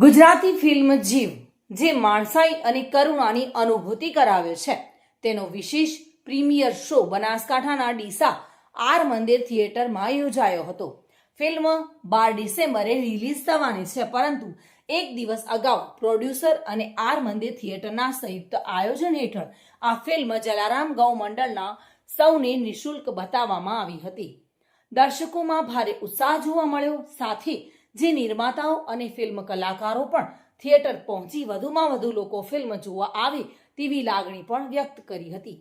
Gujarati film જીવ, જે માણસાઈ અને કરુણાની અનુભૂતિ કરાવે છે. તેનો વિશેષ પ્રીમિયર શો બનાસકાંઠાના ડીસા આર મંદિર થિયેટરમાં યોજાયો હતો. ફિલ્મ બાર ડિસેમ્બરે રિલીઝ થવાની છે, પરંતુ એક દિવસ અગાઉ પ્રોડ્યુસર અને આર મંદિર થિયેટરના સંયુક્ત આયોજન હેઠળ આ ફિલ્મ જલારામ ગૌ મંડળના સૌને નિઃશુલ્ક બતાવવામાં આવી હતી. દર્શકોમાં ભારે ઉત્સાહ જોવા મળ્યો, સાથે જે નિર્માતાઓ અને ફિલ્મ કલાકારો પણ થિયેટર પહોંચી વધુમાં વધુ લોકો ફિલ્મ જોવા આવે તેવી લાગણી પણ વ્યક્ત કરી હતી.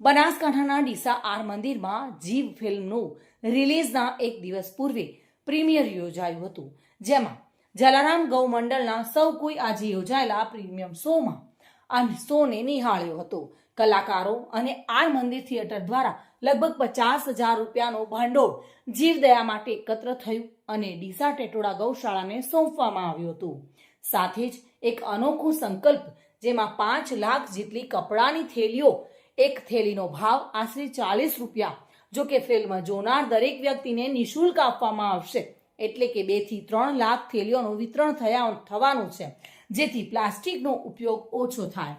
બનાસકાંઠાના ડીસા આર મંદિરમાં જીવ ફિલ્મનું રિલીઝના એક દિવસ પૂર્વે પ્રીમિયર યોજાયું હતું. જેમાં જલારામ ગૌ મંડળના સૌ કોઈ આજે યોજાયેલા પ્રીમિયમ શોમાં આ શોને નિહાળ્યો હતો. કલાકારો અને આર મંદિર થિયેટર દ્વારા લગભગ પચાસ હજાર રૂપિયાનો ભંડોળ જીવદયા માટે એકત્ર થયું અને ડીસા ટેટોડા ગૌશાળાને સોંપવામાં આવ્યું હતું. સાથે જ એક અનોખો સંકલ્પ જેમાં પાંચ લાખ જેટલી કપડાની થેલીઓ, એક થેલીનો ભાવ આશરે ચાલીસ રૂપિયા, જો કે ફિલ્મ જોનાર દરેક વ્યક્તિને નિઃશુલ્ક આપવામાં આવશે. એટલે કે બેથી ત્રણ લાખ થેલીઓનું વિતરણ થયા થવાનું છે. જેથી પ્લાસ્ટિકનો ઉપયોગ ઓછો થાય.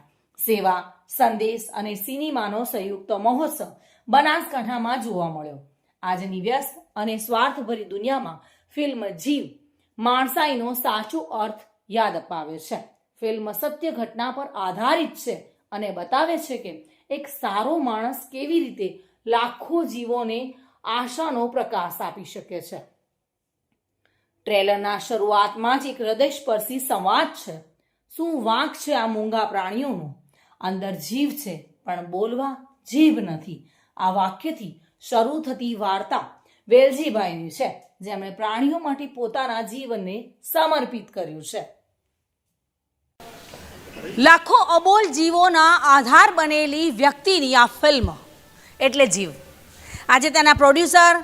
સેવા, સંદેશ અને સિનેમાનો સંયુક્ત મહોત્સવ બનાસકાંઠામાં જોવા મળ્યો. આજની વ્યસ્ત અને સ્વાર્થભરી દુનિયામાં ફિલ્મ જીવ માણસાઈનો સાચો અર્થ યાદ અપાવે છે. ફિલ્મ સત્ય ઘટના પર આધારિત છે અને બતાવે છે કે એક સારો માણસ કેવી રીતે લાખો જીવોને આશાનો પ્રકાશ આપી શકે છે. ટ્રેલરના શરૂઆતમાં જ એક હૃદયસ્પર્શી સંવાદ છે. શું વાંક છે આ મૂંગા પ્રાણીઓનો? અંદર જીવ છે, પણ બોલવા જીભ નથી. આ વાક્યથી શરૂ થતી વાર્તા વેલજીભાઈની છે, જેમણે પ્રાણીઓ માટે પોતાના જીવનને સમર્પિત કર્યું છે. લાખો અબોલ જીવોના આધાર બનેલી વ્યક્તિની આ ફિલ્મ, એટલે જીવ. આજે તેના પ્રોડ્યુસર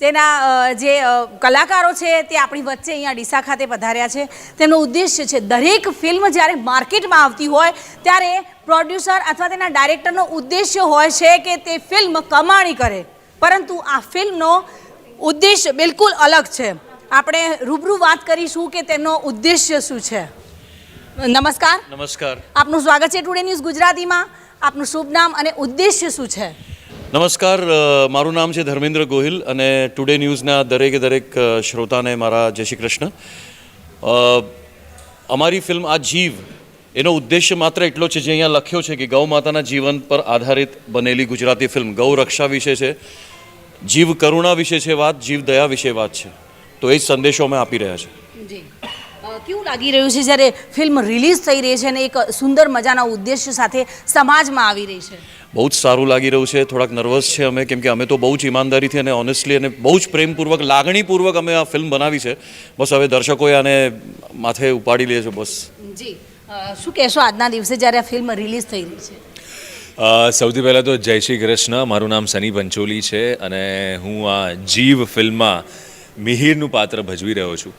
તેના જે કલાકારો છે તે આપણી વચ્ચે અહીંયા ડીસા ખાતે પધાર્યા છે. તેમનો ઉદ્દેશ્ય છે દરેક ફિલ્મ જ્યારે માર્કેટમાં આવતી હોય ત્યારે પ્રોડ્યુસર અથવા તેના ડાયરેક્ટરનો ઉદ્દેશ્ય હોય છે કે તે ફિલ્મ કમાણી કરે. પરંતુ આ ફિલ્મનો ઉદ્દેશ્ય બિલકુલ અલગ છે. આપણે રૂબરૂ વાત કરીશું કે તેમનો ઉદ્દેશ્ય શું છે. નમસ્કાર. નમસ્કાર. આપનું સ્વાગત છે ટુડે ન્યૂઝ ગુજરાતીમાં. આપનું શુભ નામ અને ઉદ્દેશ્ય શું છે? નમસ્કાર મારું નામ છે ધર્મેન્દ્ર ગોહિલ અને ટુડે ન્યૂઝના દરેકે દરેક શ્રોતાને મારા જય શ્રી કૃષ્ણ. અમારી ફિલ્મ આ જીવ, એનો ઉદ્દેશ્ય માત્ર એટલો છે જે અહીંયા લખ્યો છે કે ગૌ માતાના જીવન પર આધારિત બનેલી ગુજરાતી ફિલ્મ. ગૌ રક્ષા વિશે છે, જીવ કરુણા વિશે છે વાત, જીવ દયા વિશે વાત છે. તો એ જ સંદેશો અમે આપી રહ્યા જી. કેવું લાગી રહ્યું છે જ્યારે ફિલ્મ રિલીઝ થઈ રહી છે અને એક સુંદર મજાના ઉદ્દેશ્ય સાથે સમાજમાં આવી રહી છે? બહુ જ સારું લાગી રહ્યું છે થોડાક નર્વસ છે અમે કેમ કે અમે તો બહુ જ ઈમાનદારીથી અને ઓનેસ્ટલી અને બહુ જ પ્રેમપૂર્વક લાગણીપૂર્વક અમે આ ફિલ્મ બનાવી છે. બસ હવે દર્શકોએ આને માથે ઉપાડી લે છે બસ. જી શું કહેશો આજના દિવસે જ્યારે આ ફિલ્મ રિલીઝ થઈ રહી છે? સૌથી પહેલાં તો જય શ્રી કૃષ્ણ મારું નામ સની પંચોલી છે અને હું આ જીવ ફિલ્મમાં મિહિરનું પાત્ર ભજવી રહ્યો છું.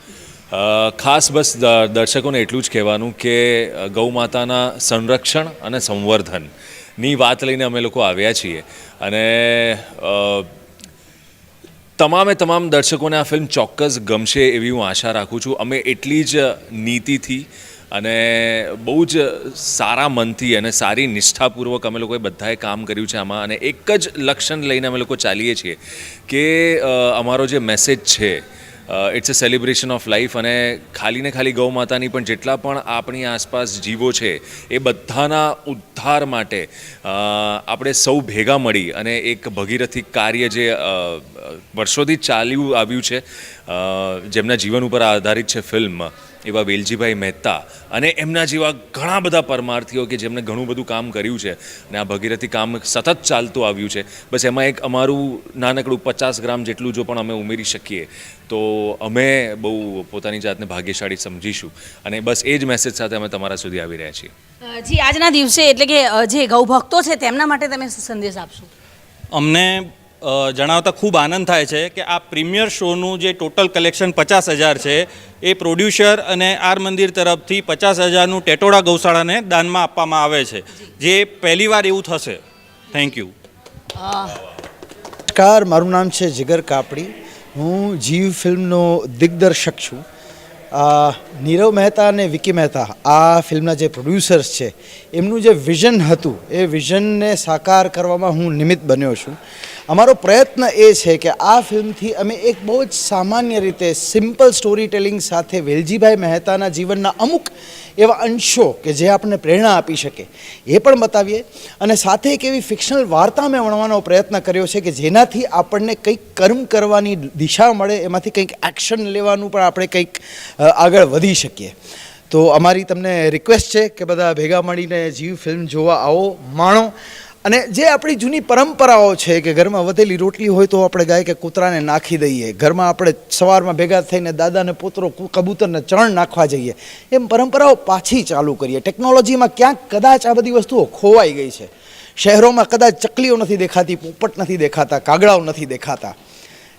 ખાસ બસ દર્શકોને એટલું જ કહેવાનું કે ગૌમાતાના સંરક્ષણ અને સંવર્ધનની વાત લઈને અમે લોકો આવ્યા છીએ. અને તમામે તમામ દર્શકોને આ ફિલ્મ ચોક્કસ ગમશે એવી હું આશા રાખું છું. અમે એટલી જ નીતિથી અને બહુ જ સારા મનથી અને સારી નિષ્ઠાપૂર્વક અમે લોકોએ બધાએ કામ કર્યું છે આમાં. અને એક જ લક્ષણ લઈને અમે લોકો ચાલીએ છીએ કે અમારો જે મેસેજ છે it's a celebration of life અને ખાલી ને ખાલી ગૌ માતાની પણ જેટલા પણ આપણી આસપાસ જીવો છે, એ બધાના ઉદ્ધાર માટે આપણે સૌ ભેગા મળી અને એક ભગીરથી કાર્ય જે વર્ષોથી ચાલ્યું આવ્યું છે જેમના જીવન ઉપર આધારિત છે ફિલ્મ એવા વેલજીભાઈ મહેતા અને એમના જેવા ઘણા બધા પરમાર્થીઓ કે જેમણે ઘણું બધું કામ કર્યું છે. અને આ ભગીરથી કામ સતત ચાલતું આવ્યું છે. બસ એમાં એક અમારું નાનકડું પચાસ ગ્રામ જેટલું જો પણ અમે ઉમેરી શકીએ તો અમે બહુ પોતાની જાતને ભાગ્યશાળી સમજીશું. અને બસ એ જ મેસેજ સાથે અમે તમારા સુધી આવી રહ્યા છીએ. જી આજના દિવસે એટલે કે જે ગૌભક્તો છે તેમના માટે તમે સંદેશ આપશો? અમને જણાવતા ખૂબ આનંદ થાય છે કે આ પ્રીમિયર શોનું જે ટોટલ કલેક્શન પચાસ હજાર છે, એ પ્રોડ્યુસર અને આર મંદિર તરફથી પચાસ હજારનું ટેટોડા ગૌશાળાને દાનમાં આપવામાં આવે છે. જે પહેલીવાર એવું થશે. થેન્ક યુ નમસ્કાર, મારું નામ છે જીગર કાપડી. હું જીવ ફિલ્મનો દિગ્દર્શક છું. નીરવ મહેતા અને વિકી મહેતા આ ફિલ્મના જે પ્રોડ્યુસર્સ છે, એમનું જે વિઝન હતું, એ વિઝનને સાકાર કરવામાં હું નિમિત્ત બન્યો છું. અમારો પ્રયત્ન એ છે કે આ ફિલ્મથી અમે એક બહુ જ સામાન્ય રીતે સિમ્પલ સ્ટોરી ટેલિંગ સાથે વેલજીભાઈ મહેતાના જીવનના અમુક એવા અંશો કે જે આપણને પ્રેરણા આપી શકે, એ પણ બતાવીએ. અને સાથે એક એવી ફિક્શનલ વાર્તા મેં વણવાનો પ્રયત્ન કર્યો છે કે જેનાથી આપણને કંઈક કર્મ કરવાની દિશા મળે, એમાંથી કંઈક એક્શન લેવાનું પણ આપણે કંઈક આગળ વધી શકીએ. તો અમારી તમને રિક્વેસ્ટ છે કે બધા ભેગા મળીને જીવ ફિલ્મ જોવા આવો, માણો. અને જે આપણી જૂની પરંપરાઓ છે કે ઘરમાં વધેલી રોટલી હોય તો આપણે ગાય કે કૂતરાને નાખી દઈએ. ઘરમાં આપણે સવારમાં ભેગા થઈને દાદાને, પોતરો કબૂતરને ચણ નાખવા જઈએ. એમ પરંપરાઓ પાછી ચાલુ કરીએ. ટેકનોલોજીમાં ક્યાંક કદાચ આ બધી વસ્તુઓ ખોવાઈ ગઈ છે. શહેરોમાં કદાચ ચકલીઓ નથી દેખાતી, પોપટ નથી દેખાતા, કાગડાઓ નથી દેખાતા.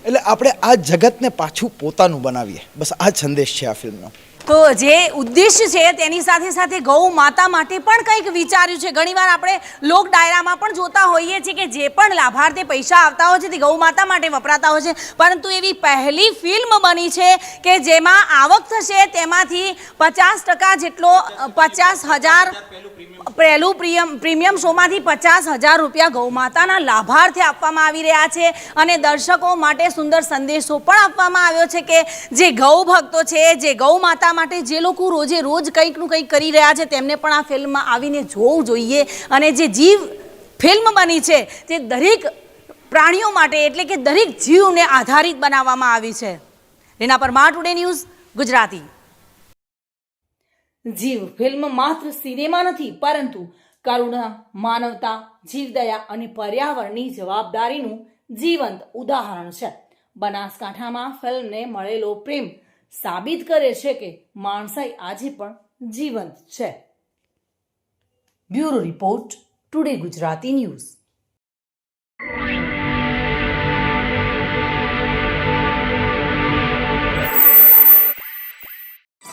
એટલે આપણે આ જગતને પાછું પોતાનું બનાવીએ. બસ આ સંદેશ છે આ ફિલ્મનો. તો જે ઉદ્દેશ્ય છે તેની સાથે સાથે ગૌ માતા માટે પણ કંઈક વિચાર્યું છે. ઘણીવાર આપણે લોક ડાયરામાં પણ જોતા હોઈએ છીએ કે જે પણ લાભાર્થી પૈસા આવતા હોય છે તે ગૌ માતા માટે વપરાતા હોય છે. પરંતુ એવી પહેલી ફિલ્મ બની છે કે જેમાં આવક થશે તેમાંથી પચાસ ટકા જેટલો, પચાસ હજાર પહેલું પ્રીમિયમ પ્રીમિયમ શોમાંથી પચાસ હજાર રૂપિયા ગૌ માતાના લાભાર્થે આપવામાં આવી રહ્યા છે. અને દર્શકો માટે સુંદર સંદેશો પણ આપવામાં આવ્યો છે કે જે ગૌ ભક્તો છે, જે ગૌ માતા માટે જે લોકો રોજે રોજ કંઈકનું કંઈક કરી રહ્યા છે, તેમને પણ આ ફિલ્મમાં આવીને જોવું જોઈએ. અને જે જીવ ફિલ્મ બની છે, તે દરેક પ્રાણીઓ માટે એટલે કે દરેક જીવને આધારિત બનાવવામાં આવી છે. Reena Parmar today news Gujarati. Jeev film માત્ર સિનેમા નથી, પરંતુ કરુણા, માનવતા, જીવદયા અને પર્યાવરણની જવાબદારીનું જીવંત ઉદાહરણ છે. બનાસકાંઠામાં ફિલ્મને મળેલો પ્રેમ સાબિત કરે છે કે માણસાઈ આજે પણ જીવંત છે. Bureau report today Gujarati news.